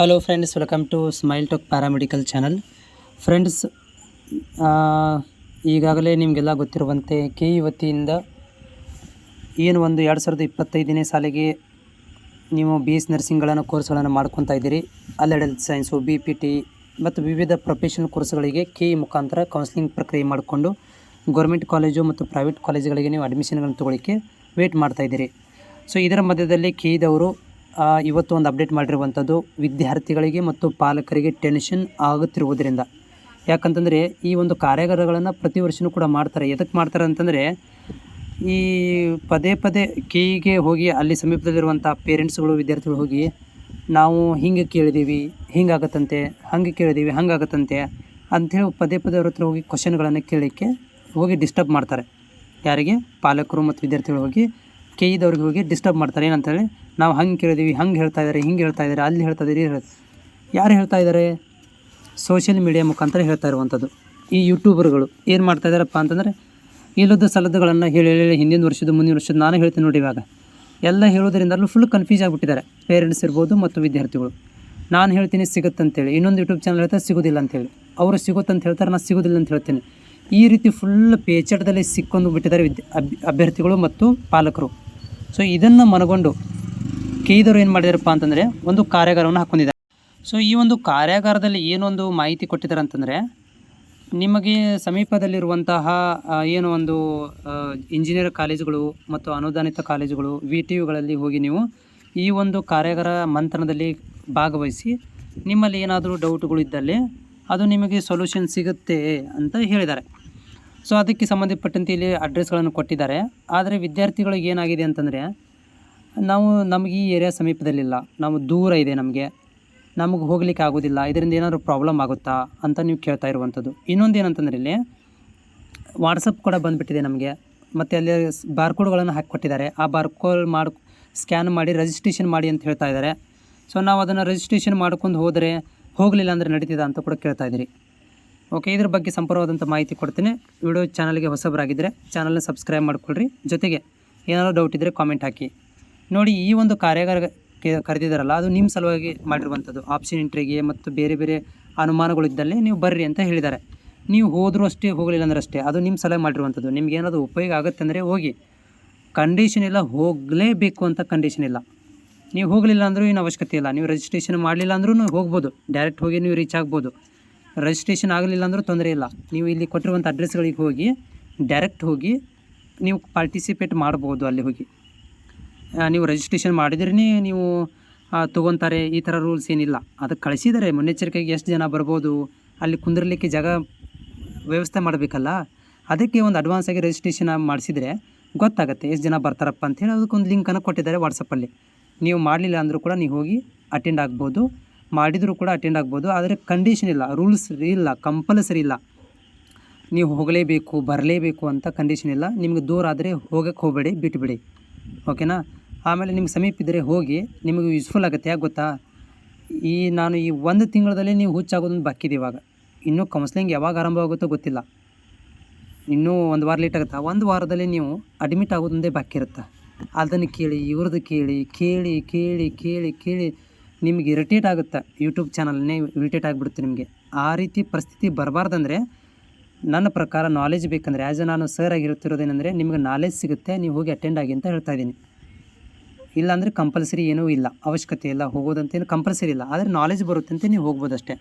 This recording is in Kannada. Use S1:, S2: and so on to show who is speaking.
S1: Hello friends welcome to smile talk paramedical channel friends ಈಗಾಗಲೇ ನಿಮಗೆಲ್ಲ ಗೊತ್ತಿರುವಂತೆ ಕೆ ಇ ವತಿಯಿಂದ ಏನು ಒಂದು ಎರಡು ಸಾವಿರದ ಇಪ್ಪತ್ತೈದನೇ ಸಾಲಿಗೆ ನೀವು ಬಿ ಎಸ್ ನರ್ಸಿಂಗ್ಗಳನ್ನು ಕೋರ್ಸ್ಗಳನ್ನು ಮಾಡ್ಕೊತಾ ಇದ್ದೀರಿ. Allied science B P T ಮತ್ತು ವಿವಿಧ ಪ್ರೊಫೆಷನಲ್ ಕೋರ್ಸ್ಗಳಿಗೆ ಕೆ ಇ ಮುಖಾಂತರ ಕೌನ್ಸಿಲಿಂಗ್ ಪ್ರಕ್ರಿಯೆ ಮಾಡಿಕೊಂಡು ಗೌರ್ಮೆಂಟ್ ಕಾಲೇಜು ಮತ್ತು ಪ್ರೈವೇಟ್ ಕಾಲೇಜುಗಳಿಗೆ ನೀವು ಅಡ್ಮಿಷನ್ಗಳನ್ನು ತೊಗೊಳಿಕ್ಕೆ ವೇಟ್ ಮಾಡ್ತಾಯಿದ್ದೀರಿ ಸೊ ಇದರ ಮಧ್ಯದಲ್ಲಿ ಕೆ ಇದವರು ಇವತ್ತು ಒಂದು ಅಪ್ಡೇಟ್ ಮಾಡಿರುವಂಥದ್ದು ವಿದ್ಯಾರ್ಥಿಗಳಿಗೆ ಮತ್ತು ಪಾಲಕರಿಗೆ ಟೆನ್ಷನ್ ಆಗುತ್ತಿರುವುದರಿಂದ. ಯಾಕಂತಂದರೆ ಈ ಒಂದು ಕಾರ್ಯಾಗಾರಗಳನ್ನು ಪ್ರತಿ ವರ್ಷವೂ ಕೂಡ ಮಾಡ್ತಾರೆ. ಎದಕ್ಕೆ ಮಾಡ್ತಾರೆ ಅಂತಂದರೆ ಈ ಪದೇ ಪದೇ ಕೇಯಿಗೆ ಹೋಗಿ ಅಲ್ಲಿ ಸಮೀಪದಲ್ಲಿರುವಂಥ ಪೇರೆಂಟ್ಸ್ಗಳು ವಿದ್ಯಾರ್ಥಿಗಳು ಹೋಗಿ ನಾವು ಹಿಂಗೆ ಕೇಳಿದ್ದೀವಿ ಹಿಂಗಾಗತ್ತಂತೆ ಹಂಗೆ ಕೇಳಿದ್ದೀವಿ ಹಂಗಾಗತ್ತಂತೆ ಅಂಥೇಳಿ ಪದೇ ಪದೇ ಅವ್ರ ಹತ್ರ ಹೋಗಿ ಕ್ವಶನ್ಗಳನ್ನು ಕೇಳಲಿಕ್ಕೆ ಹೋಗಿ ಡಿಸ್ಟರ್ಬ್ ಮಾಡ್ತಾರೆ. ಯಾರಿಗೆ? ಪಾಲಕರು ಮತ್ತು ವಿದ್ಯಾರ್ಥಿಗಳು ಹೋಗಿ ಕೆ ಇದವ್ರಿಗೆ ಹೋಗಿ ಡಿಸ್ಟರ್ಬ್ ಮಾಡ್ತಾರೆ. ಏನಂತೇಳಿ, ನಾವು ಹಂಗೆ ಕೇಳಿದೀವಿ, ಹಂಗೆ ಹೇಳ್ತಾ ಇದ್ದಾರೆ ಹಿಂಗೆ ಹೇಳ್ತಾ ಇದ್ದಾರೆ ಅಲ್ಲಿ ಹೇಳ್ತಾ ಇದ್ದೀರಿ ಯಾರು ಹೇಳ್ತಾ ಇದ್ದಾರೆ ಸೋಷಿಯಲ್ ಮೀಡಿಯಾ ಮುಖಾಂತರ ಹೇಳ್ತಾ ಇರುವಂಥದ್ದು ಈ ಯೂಟ್ಯೂಬರ್ಗಳು ಏನು ಮಾಡ್ತಾ ಇದ್ದಾರಪ್ಪ ಅಂತಂದರೆ, ಇಲ್ಲದ ಸಲದುಗಳನ್ನು ಹೇಳಿ ಹೇಳಿ ಹಿಂದಿನ ವರ್ಷದ ಮುಂದಿನ ವರ್ಷದ ನಾನು ಹೇಳ್ತೀನಿ ನೋಡಿ ಇವಾಗ. ಎಲ್ಲ ಹೇಳೋದ್ರಿಂದಲೂ ಫುಲ್ ಕನ್ಫ್ಯೂಸ್ ಆಗಿಬಿಟ್ಟಿದ್ದಾರೆ. ಪೇರೆಂಟ್ಸ್ ಇರ್ಬೋದು ಮತ್ತು ವಿದ್ಯಾರ್ಥಿಗಳು. ನಾನು ಹೇಳ್ತೀನಿ ಸಿಗುತ್ತೆ ಅಂತೇಳಿ ಇನ್ನೊಂದು ಯೂಟ್ಯೂಬ್ ಚಾನಲ್ ಹೇಳ್ತಾರೆ ಸಿಗೋದಿಲ್ಲ ಅಂತೇಳಿ. ಅವರು ಸಿಗುತ್ತೆ ಅಂತ ಹೇಳ್ತಾರೆ, ನಾನು ಸಿಗೋದಿಲ್ಲ ಅಂತ ಹೇಳ್ತೀನಿ. ಈ ರೀತಿ ಫುಲ್ ಪೇಚಟದಲ್ಲಿ ಸಿಕ್ಕೊಂಡು ಬಿಟ್ಟಿದ್ದಾರೆ ವಿದ್ಯ ಅಭ್ ಅಭ್ಯರ್ಥಿಗಳು ಮತ್ತು ಪಾಲಕರು. ಸೊ ಇದನ್ನು ಮನಗೊಂಡು ಕೇಯ್ದವರು ಏನು ಮಾಡಿದಾರಪ್ಪ ಅಂತಂದರೆ ಒಂದು ಕಾರ್ಯಾಗಾರವನ್ನು ಹಾಕ್ಕೊಂಡಿದ್ದಾರೆ ಸೊ ಈ ಒಂದು ಕಾರ್ಯಾಗಾರದಲ್ಲಿ ಏನೊಂದು ಮಾಹಿತಿ ಕೊಟ್ಟಿದ್ದಾರೆ ಅಂತಂದರೆ ನಿಮಗೆ ಸಮೀಪದಲ್ಲಿರುವಂತಹ ಏನು ಒಂದು ಇಂಜಿನಿಯರ್ ಕಾಲೇಜುಗಳು ಮತ್ತು ಅನುದಾನಿತ ಕಾಲೇಜುಗಳು ವಿ ಟಿ ಯುಗಳಲ್ಲಿ ಹೋಗಿ ನೀವು ಈ ಒಂದು ಕಾರ್ಯಾಗಾರ ಮಂಥನದಲ್ಲಿ ಭಾಗವಹಿಸಿ ನಿಮ್ಮಲ್ಲಿ ಏನಾದರೂ ಡೌಟ್ಗಳು ಇದ್ದಲ್ಲಿ ಅದು ನಿಮಗೆ ಸೊಲ್ಯೂಷನ್ ಸಿಗುತ್ತೆ ಅಂತ ಹೇಳಿದ್ದಾರೆ. ಸೊ ಅದಕ್ಕೆ ಸಂಬಂಧಪಟ್ಟಂತೆ ಇಲ್ಲಿ ಅಡ್ರೆಸ್ಗಳನ್ನು ಕೊಟ್ಟಿದ್ದಾರೆ. ಆದರೆ ವಿದ್ಯಾರ್ಥಿಗಳಿಗೆ ಏನಾಗಿದೆ ಅಂತಂದರೆ, ನಾವು ನಮಗೆ ಈ ಏರಿಯಾ ಸಮೀಪದಲ್ಲಿಲ್ಲ. ನಾವು ದೂರ ಇದೆ ನಮಗೆ. ನಮಗೆ ಹೋಗ್ಲಿಕ್ಕೆ ಆಗೋದಿಲ್ಲ. ಇದರಿಂದ ಏನಾದರೂ ಪ್ರಾಬ್ಲಮ್ ಆಗುತ್ತಾ ಅಂತ ನೀವು ಕೇಳ್ತಾ ಇರುವಂಥದ್ದು. ಇನ್ನೊಂದು ಏನಂತಂದ್ರೆ ಇಲ್ಲಿ ವಾಟ್ಸಪ್ ಕೂಡ ಬಂದುಬಿಟ್ಟಿದೆ ನಮಗೆ. ಮತ್ತು ಅಲ್ಲಿ ಬಾರ್ಕೋಡ್ಗಳನ್ನು ಹಾಕಿಕೊಟ್ಟಿದ್ದಾರೆ. ಆ ಬಾರ್ಕೋಡ್ ಮಾಡಿ ಸ್ಕ್ಯಾನ್ ಮಾಡಿ ರಿಜಿಸ್ಟ್ರೇಷನ್ ಮಾಡಿ ಅಂತ ಹೇಳ್ತಾ ಇದ್ದಾರೆ. ಸೊ ನಾವು ಅದನ್ನು ರಿಜಿಸ್ಟ್ರೇಷನ್ ಮಾಡ್ಕೊಂಡು ಹೋದರೆ ಹೋಗಲಿಲ್ಲ ಅಂದರೆ ನಡೀತಿದೆ ಅಂತ ಕೂಡ ಕೇಳ್ತಾ ಇದ್ದೀರಿ. ಓಕೆ ಇದ್ರ ಬಗ್ಗೆ ಸಂಪೂರ್ಣವಾದಂಥ ಮಾಹಿತಿ ಕೊಡ್ತೀನಿ. ವಿಡಿಯೋ ಚಾನಲ್ಗೆ ಹೊಸಬರಾಗಿದ್ದರೆ ಚಾನಲ್ನ ಸಬ್ಸ್ಕ್ರೈಬ್ ಮಾಡ್ಕೊಳ್ರಿ. ಜೊತೆಗೆ ಏನಾದರೂ ಡೌಟ್ ಇದ್ದರೆ ಕಾಮೆಂಟ್ ಹಾಕಿ. ನೋಡಿ, ಈ ಒಂದು ಕಾರ್ಯಾಗಾರ ಕರೆದಿದ್ದಾರಲ್ಲ, ಅದು ನಿಮ್ಮ ಸಲುವಾಗಿ ಮಾಡಿರುವಂಥದ್ದು ಆಪ್ಷನ್ ಎಂಟ್ರಿಗೆ ಮತ್ತು ಬೇರೆ ಬೇರೆ ಅನುಮಾನಗಳಿದ್ದಲ್ಲಿ ನೀವು ಬರ್ರಿ ಅಂತ ಹೇಳಿದ್ದಾರೆ. ನೀವು ಹೋದರೂ ಅಷ್ಟೇ, ಹೋಗಲಿಲ್ಲ ಅಂದ್ರೆ ಅಷ್ಟೇ, ಅದು ನಿಮ್ಮ ಸಲಹೆ ಮಾಡಿರುವಂಥದ್ದು ನಿಮ್ಗೆ ಏನಾದರೂ ಉಪಯೋಗ ಆಗುತ್ತೆ ಅಂದರೆ ಹೋಗಿ. ಕಂಡೀಷನ್ ಇಲ್ಲ, ಹೋಗಲೇಬೇಕು ಅಂತ ಕಂಡೀಷನ್ ಇಲ್ಲ. ನೀವು ಹೋಗಲಿಲ್ಲ ಅಂದರೂ ಏನು ಅವಶ್ಯಕತೆ ಇಲ್ಲ. ನೀವು ರಿಜಿಸ್ಟ್ರೇಷನ್ ಮಾಡಲಿಲ್ಲ ಅಂದ್ರೂ ಹೋಗ್ಬೋದು. ಡೈರೆಕ್ಟ್ ಹೋಗಿ ನೀವು ರೀಚ್ ಆಗ್ಬೋದು. ರಿಜಿಸ್ಟ್ರೇಷನ್ ಆಗಲಿಲ್ಲ ಅಂದರೂ ತೊಂದರೆ ಇಲ್ಲ. ನೀವು ಇಲ್ಲಿ ಕೊಟ್ಟಿರುವಂಥ ಅಡ್ರೆಸ್ಗಳಿಗೆ ಹೋಗಿ ಡೈರೆಕ್ಟ್ ಹೋಗಿ ನೀವು ಪಾರ್ಟಿಸಿಪೇಟ್ ಮಾಡ್ಬೋದು ಅಲ್ಲಿ ಹೋಗಿ. ನೀವು ರಿಜಿಸ್ಟ್ರೇಷನ್ ಮಾಡಿದ್ರೇ ನೀವು ತೊಗೊತಾರೆ. ಈ ಥರ ರೂಲ್ಸ್ ಏನಿಲ್ಲ. ಅದಕ್ಕೆ ಕಳಿಸಿದರೆ ಮುನ್ನೆಚ್ಚರಿಕೆಗೆ ಎಷ್ಟು ಜನ ಬರ್ಬೋದು, ಅಲ್ಲಿ ಕುಂದಿರಲಿಕ್ಕೆ ಜಾಗ ವ್ಯವಸ್ಥೆ ಮಾಡಬೇಕಲ್ಲ? ಅದಕ್ಕೆ ಒಂದು ಅಡ್ವಾನ್ಸ್ ಆಗಿ ರಿಜಿಸ್ಟ್ರೇಷನ್ ಮಾಡಿಸಿದರೆ ಗೊತ್ತಾಗುತ್ತೆ ಎಷ್ಟು ಜನ ಬರ್ತಾರಪ್ಪ ಅಂಥೇಳಿ ಅದಕ್ಕೊಂದು ಲಿಂಕನ್ನು ಕೊಟ್ಟಿದ್ದಾರೆ ವಾಟ್ಸಪ್ಪಲ್ಲಿ ನೀವು ಮಾಡಲಿಲ್ಲ ಅಂದರೂ ಕೂಡ ನೀವು ಹೋಗಿ ಅಟೆಂಡ್ ಆಗ್ಬೋದು. ಮಾಡಿದರೂ ಕೂಡ ಅಟೆಂಡ್ ಆಗ್ಬೋದು, ಆದರೆ ಕಂಡೀಷನ್ ಇಲ್ಲ ರೂಲ್ಸ್ ಇಲ್ಲ ಕಂಪಲ್ಸರಿ ಇಲ್ಲ. ನೀವು ಹೋಗಲೇಬೇಕು, ಬರಲೇಬೇಕು ಅಂತ ಕಂಡೀಷನ್ ಇಲ್ಲ. ನಿಮಗೆ ದೂರ ಆದರೆ ಹೋಗಕ್ಕೆ ಹೋಗಬೇಡಿ ಬಿಟ್ಟುಬಿಡಿ ಓಕೆನಾ ಆಮೇಲೆ ನಿಮ್ಗೆ ಸಮೀಪ ಇದ್ದರೆ ಹೋಗಿ ನಿಮಗೆ ಯೂಸ್ಫುಲ್ ಆಗುತ್ತೆ. ಯಾಕೆ ಗೊತ್ತಾ? ಈ ನಾನು ಈ ಒಂದು ತಿಂಗಳಲ್ಲಿ ನೀವು ಹುಚ್ಚಾಗೋದೊಂದು ಬಾಕಿದೆ ಇವಾಗ. ಇನ್ನೂ ಕೌನ್ಸಿಲಿಂಗ್ ಯಾವಾಗ ಆರಂಭ ಆಗುತ್ತೋ ಗೊತ್ತಿಲ್ಲ. ಇನ್ನೂ ಒಂದು ವಾರ ಲೇಟ್ ಆಗುತ್ತೆ? ಒಂದು ವಾರದಲ್ಲಿ ನೀವು ಅಡ್ಮಿಟ್ ಆಗೋದೊಂದೇ ಬಾಕಿ ಇರುತ್ತೆ ಅದನ್ನು ಕೇಳಿ, ಇವ್ರದ್ದು ಕೇಳಿ ಕೇಳಿ ಕೇಳಿ ಕೇಳಿ ಕೇಳಿ ನಿಮ್ಗೆ ಇರಿಟೇಟ್ ಆಗುತ್ತೆ? ಯೂಟ್ಯೂಬ್ ಚಾನಲ್ನೇ ಇರಿಟೇಟ್ ಆಗಿಬಿಡುತ್ತೆ ನಿಮಗೆ. ಆ ರೀತಿ ಪರಿಸ್ಥಿತಿ ಬರಬಾರ್ದಂದ್ರೆ ನನ್ನ ಪ್ರಕಾರ ನಾಲೆಜ್ ಬೇಕಂದರೆ ಆ್ಯಸ್ ಎ ನಾನು ಸರ್ ಆಗಿರುತ್ತಿರೋದೇನೆಂದರೆ ನಿಮಗೆ ನಾಲೆಜ್ ಸಿಗುತ್ತೆ, ನೀವು ಹೋಗಿ ಅಟೆಂಡ್ ಆಗಿ ಅಂತ ಹೇಳ್ತಾ ಇದ್ದೀನಿ. ಇಲ್ಲಾಂದರೆ ಕಂಪಲ್ಸರಿ ಏನೂ ಇಲ್ಲ, ಅವಶ್ಯಕತೆ ಇಲ್ಲ, ಹೋಗೋದಂತೇನು ಕಂಪಲ್ಸರಿ ಇಲ್ಲ. ಆದರೆ ನಾಲೆಜ್ ಬರುತ್ತೆ ಅಂತ ನೀವು ಹೋಗ್ಬೋದು ಅಷ್ಟೇ